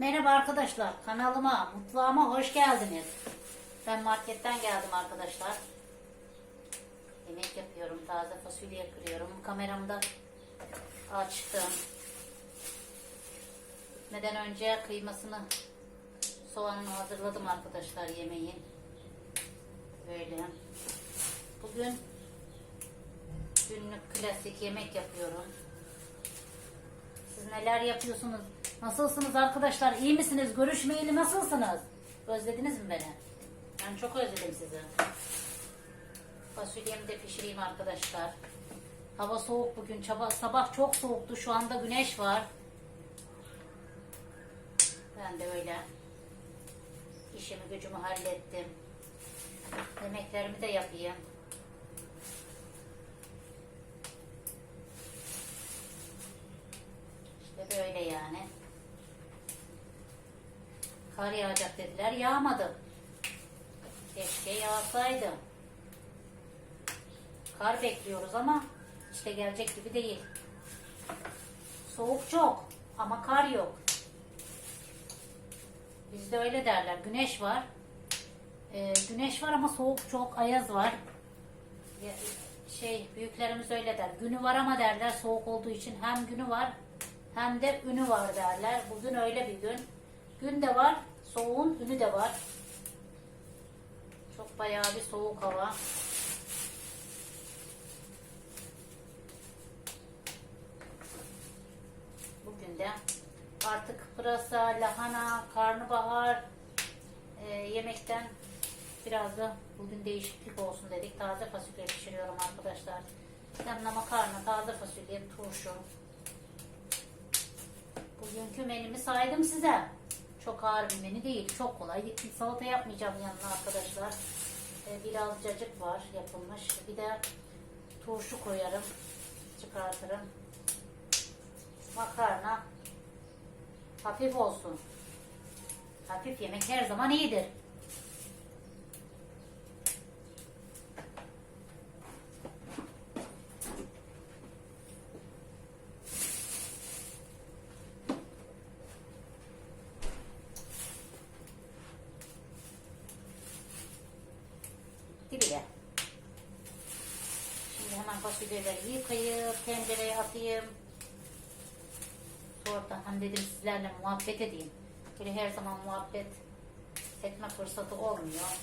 Merhaba arkadaşlar, kanalıma, mutfağıma hoş geldiniz. Ben marketten geldim arkadaşlar. Yemek yapıyorum, taze fasulye kırıyorum. Kameramı da açtım. Gitmeden önce kıymasını, soğanını hazırladım arkadaşlar yemeğin. Böyle. Bugün günlük klasik yemek yapıyorum. Siz neler yapıyorsunuz? Nasılsınız arkadaşlar? İyi misiniz? Görüşmeyeli nasılsınız? Özlediniz mi beni? Ben çok özledim sizi. Fasulyemi de pişireyim arkadaşlar. Hava soğuk bugün. Çaba, sabah çok soğuktu. Şu anda güneş var. Ben de öyle. İşimi gücümü hallettim. Yemeklerimi de yapayım. İşte böyle yani. Kar yağacak dediler, yağmadı. Keşke yağsaydı. Kar bekliyoruz ama işte gelecek gibi değil. Soğuk çok ama kar yok. Bizde öyle derler. Güneş var. Ee, güneş var ama soğuk çok, ayaz var. Şey büyüklerimiz öyle der. Günü var ama derler soğuk olduğu için hem günü var hem de ünü var derler. Bugün öyle bir gün. Gün de var, soğuğun ünü de var. Çok bayağı bir soğuk hava. Bugün de artık pırasa, lahana, karnabahar e, yemekten biraz da bugün değişiklik olsun dedik. Taze fasulye pişiriyorum arkadaşlar. Yanına makarna, taze fasulye, turşu. Bugünkü menümü saydım size. Çok ağır bir menü değil. Çok kolay. Salata yapmayacağım yanına arkadaşlar. Ee, biraz cacık var yapılmış. Bir de turşu koyarım. Çıkartırım. Makarna. Hafif olsun. Hafif yemek her zaman iyidir. Bitti bile. Şimdi fasulyeleri yıkayıp tencereye atayım. Sonra hem dedim sizlerle muhabbet edeyim. Böyle her zaman muhabbet etme fırsatı olmuyor.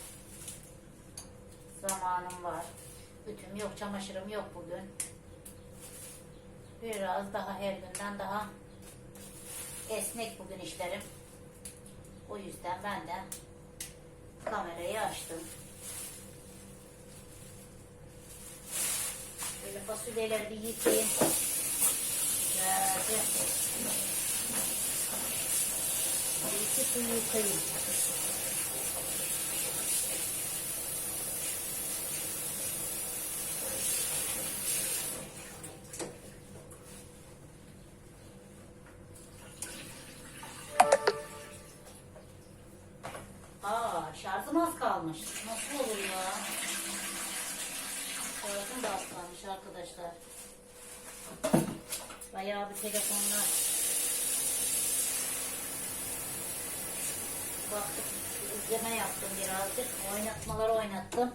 Zamanım var. Ütüm yok, çamaşırım yok bugün. Biraz daha her günden daha esnek bugün işlerim. O yüzden ben de kamerayı açtım. Böyle fasulyeleri bir yıkayayım. Güzelce. Bir iki su yıkayayım. Aa, şarjım az kalmış. Nasıl olur ya? Şarjım da az kalmış arkadaşlar. Bayağı bir telefonla baktık, izleme yaptım birazcık. Oynatmaları oynattım.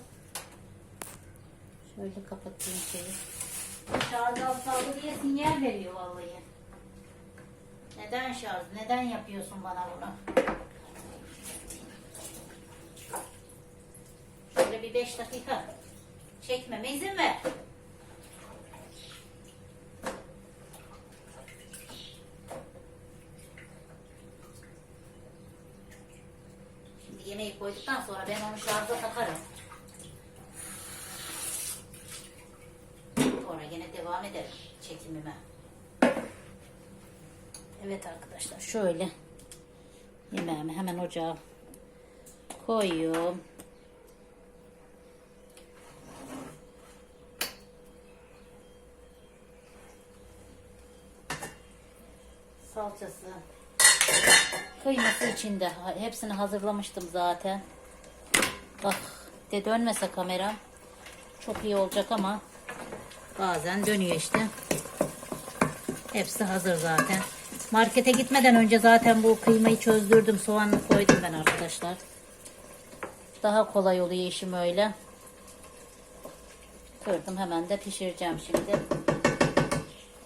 Şöyle kapatayım şeyi. Şarj az kaldı diye sinyal veriyor vallahi. Neden şarj? Neden yapıyorsun bana bunu? Şöyle bir beş dakika çekmeme izin ver. Yemeği koyduktan sonra ben onu şarja takarım. Sonra yine devam ederim çekimime. Evet arkadaşlar şöyle yemeğimi hemen ocağa koyuyorum. salçası, kıyması içinde. Hepsini hazırlamıştım zaten. Bak de dönmese kameram çok iyi olacak ama bazen dönüyor işte. Hepsi hazır zaten. Markete gitmeden önce zaten bu kıymayı çözdürdüm. Soğanını koydum ben arkadaşlar. Daha kolay oluyor işim öyle. Kırdım hemen de pişireceğim şimdi.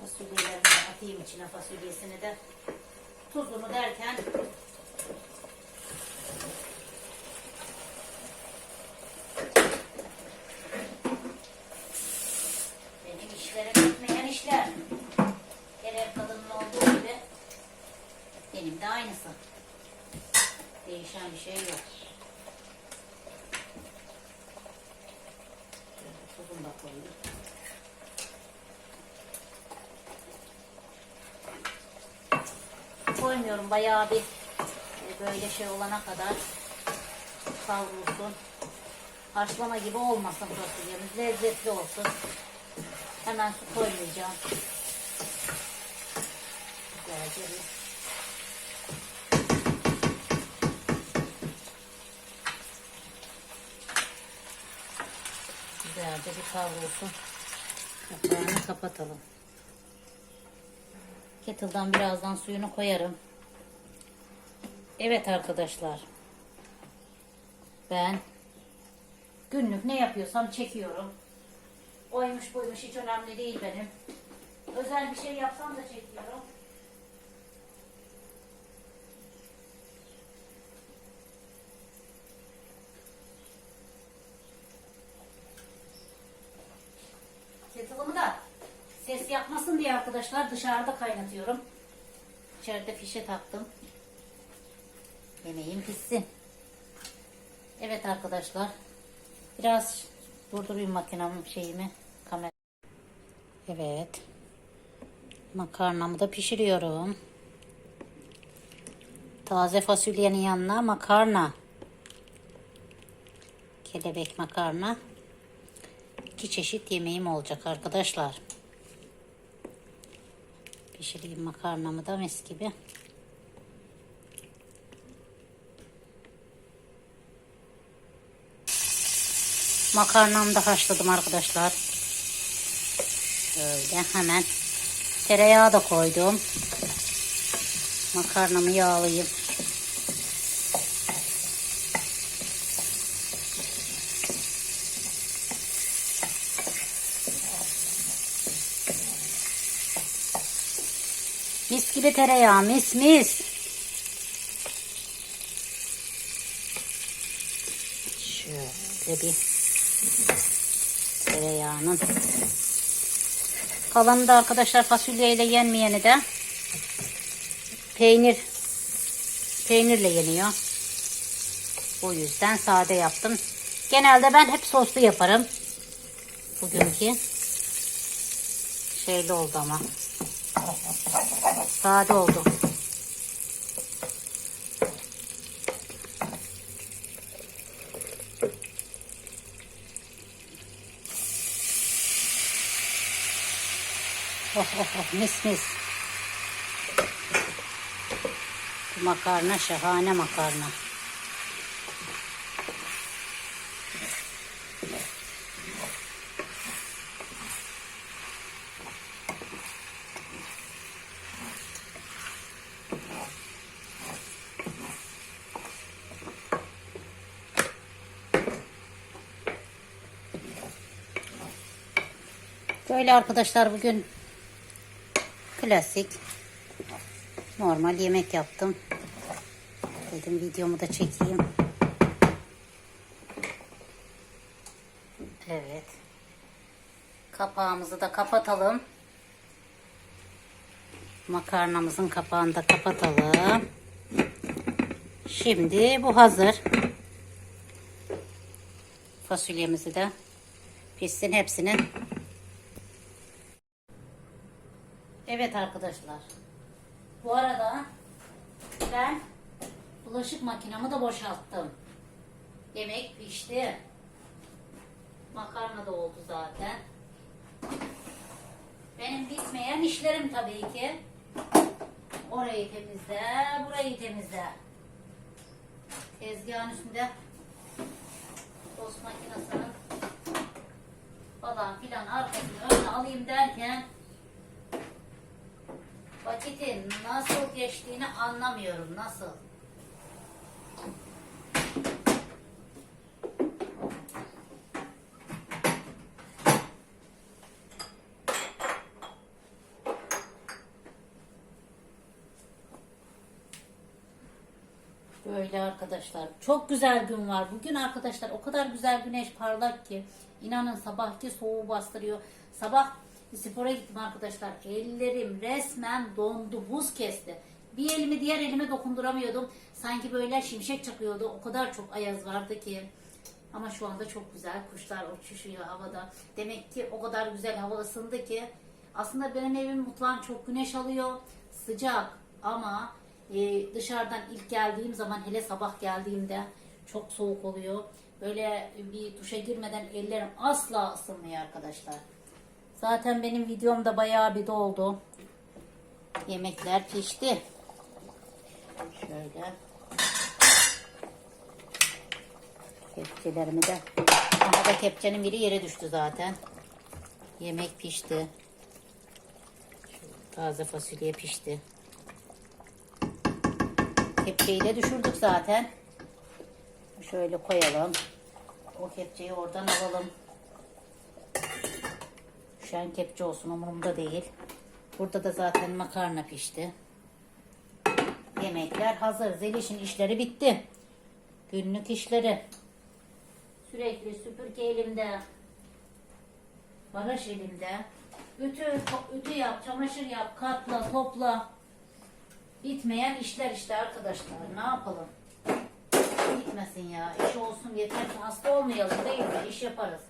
Fasulyelerimi atayım içine fasulyesini de. Tuzunu derken benim işlerim bitmeyen işler. Ev kadının olduğu gibi benim de aynısı. Değişen bir şey yok. Tuzunu da koyayım. Koymuyorum bayağı bir e, böyle şey olana kadar kavrulsun. Haşlama gibi olmasın fasulyemiz. Lezzetli olsun. Hemen su koymayacağım. Güzelce bir Güzelce bir kavrulsun. Kapağını kapatalım. Kettle'dan birazdan suyunu koyarım. Evet arkadaşlar. Ben günlük ne yapıyorsam çekiyorum. Oymuş buymuş hiç önemli değil benim. Özel bir şey yapsam da çekiyorum. Kettle'ımı da ses yapmasın diye arkadaşlar dışarıda kaynatıyorum. İçeride fişe taktım. Yemeğim pişsin. Evet arkadaşlar. Biraz durdurayım makinamın şeyimi. Kamera. Evet. Makarnamı da pişiriyorum. Taze fasulyenin yanına makarna. Kelebek makarna. İki çeşit yemeğim olacak arkadaşlar. Pişireyim makarnamı da mis gibi. Makarnamı da haşladım arkadaşlar. Şöyle hemen tereyağı da koydum. Makarnamı yağlayayım. Gibi tereyağı mis mis. Şöyle bir tereyağının kalanı da arkadaşlar fasulyeyle yenmeyeni de peynir peynirle yeniyor. O yüzden sade yaptım. Genelde ben hep soslu yaparım. Bugünkü şeyli oldu ama. Sade oldu. Oh oh oh mis mis. Bu makarna şahane makarna. Böyle arkadaşlar bugün klasik normal yemek yaptım. Dedim videomu da çekeyim. Evet. Kapağımızı da kapatalım. Makarnamızın kapağını da kapatalım. Şimdi bu hazır. Fasulyemizi de pişsin hepsini Evet arkadaşlar. Bu arada ben bulaşık makinamı da boşalttım. Yemek pişti. Makarna da oldu zaten. Benim bitmeyen işlerim tabii ki. Orayı temizle, burayı temizle. Tezgahın üstünde tost makinesinin falan filan arkasını önüne alayım derken Vakitin nasıl geçtiğini anlamıyorum. Nasıl? Böyle arkadaşlar. Çok güzel gün var. Bugün arkadaşlar o kadar güzel güneş parlak ki. inanın sabahki soğuğu bastırıyor. Sabah spora gittim arkadaşlar. Ellerim resmen dondu. Buz kesti. Bir elimi diğer elime dokunduramıyordum. Sanki böyle şimşek çakıyordu. O kadar çok ayaz vardı ki. Ama şu anda çok güzel. Kuşlar uçuşuyor havada. Demek ki o kadar güzel hava ısındı ki. Aslında benim evim mutfağım çok güneş alıyor. Sıcak ama e, dışarıdan ilk geldiğim zaman hele sabah geldiğimde çok soğuk oluyor. Böyle bir duşa girmeden ellerim asla ısınmıyor arkadaşlar. Zaten benim videomda bayağı bir doldu. Yemekler pişti. Şöyle. Kepçelerimi de. Aha da kepçenin biri yere düştü zaten. Yemek pişti. Taze fasulye pişti. Kepçeyi de düşürdük zaten. Şöyle koyalım. O kepçeyi oradan alalım. Düşen kepçe olsun umurumda değil. Burada da zaten makarna pişti. Yemekler hazır. Zeliş'in işleri bitti. Günlük işleri. Sürekli süpürge elimde. Barış elimde. Ütü, ütü yap, çamaşır yap, katla, topla. Bitmeyen işler işte arkadaşlar. Ne yapalım? Bitmesin ya. İş olsun yeter ki hasta olmayalım değil mi? İş yaparız.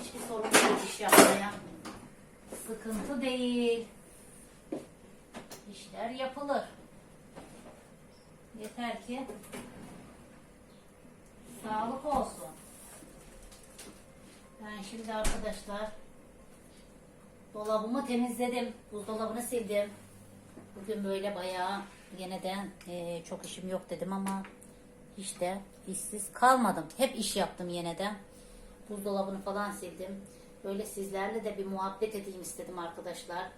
Hiçbir sorun değil iş yapmaya. Sıkıntı değil. İşler yapılır. Yeter ki sağlık olsun. Ben şimdi arkadaşlar dolabımı temizledim. Buzdolabını sildim. Bugün böyle bayağı yeniden eee, çok işim yok dedim ama işte işsiz kalmadım. Hep iş yaptım yeniden. Buzdolabını falan sildim. Böyle sizlerle de bir muhabbet edeyim istedim arkadaşlar.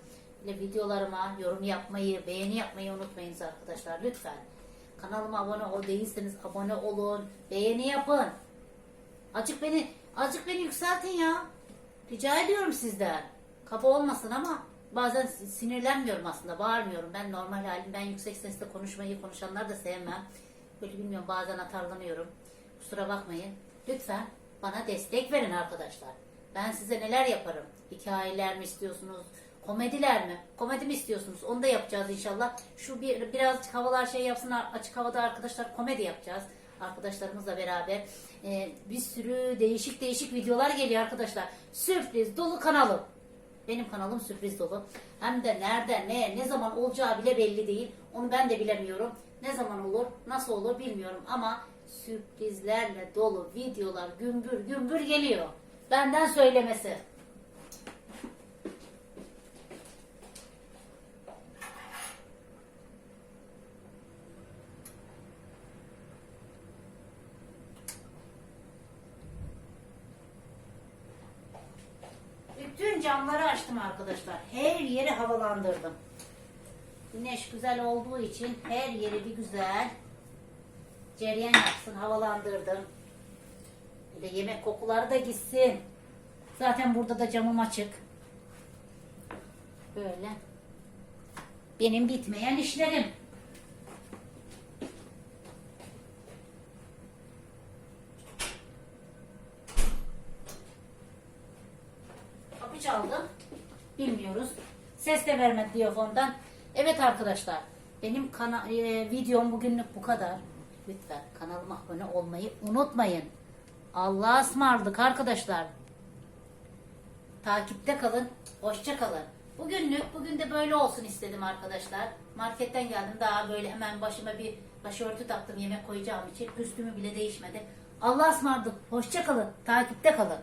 Böyle videolarıma yorum yapmayı, beğeni yapmayı unutmayınız arkadaşlar lütfen. Kanalıma abone ol değilseniz abone olun, beğeni yapın. Azıcık beni, azıcık beni yükseltin ya. Rica ediyorum sizden. Kaba olmasın ama bazen sinirlenmiyorum aslında, bağırmıyorum. Ben normal halim, ben yüksek sesle konuşmayı, konuşanlar da sevmem. Böyle bilmiyorum bazen atarlanıyorum. Kusura bakmayın. Lütfen bana destek verin arkadaşlar. Ben size neler yaparım? Hikayeler mi istiyorsunuz? Komediler mi? Komedi mi istiyorsunuz? Onu da yapacağız inşallah. Şu bir birazcık havalar şey yapsın açık havada arkadaşlar komedi yapacağız. Arkadaşlarımızla beraber Ee, bir sürü değişik değişik videolar geliyor arkadaşlar. Sürpriz dolu kanalım. Benim kanalım sürpriz dolu. Hem de nerede, ne, ne zaman olacağı bile belli değil. Onu ben de bilemiyorum. Ne zaman olur, nasıl olur bilmiyorum ama sürprizlerle dolu videolar gümbür gümbür geliyor. Benden söylemesi. Bütün camları açtım arkadaşlar. Her yeri havalandırdım. Güneş güzel olduğu için her yeri bir güzel cereyan yapsın, havalandırdım. Bir de yemek kokuları da gitsin. Zaten burada da camım açık. Böyle. Benim bitmeyen işlerim. Kapı çaldı. Bilmiyoruz. Ses de vermedi diyafondan. Evet arkadaşlar. Benim kana e, videom bugünlük bu kadar. Lütfen kanalıma abone olmayı unutmayın. Allah'a ısmarladık arkadaşlar. Takipte kalın. Hoşça kalın. Bugünlük bugün de böyle olsun istedim arkadaşlar. Marketten geldim. Daha böyle hemen başıma bir başörtü taktım yemek koyacağım için. Üstümü bile değişmedi. Allah'a ısmarladık. Hoşça kalın. Takipte kalın.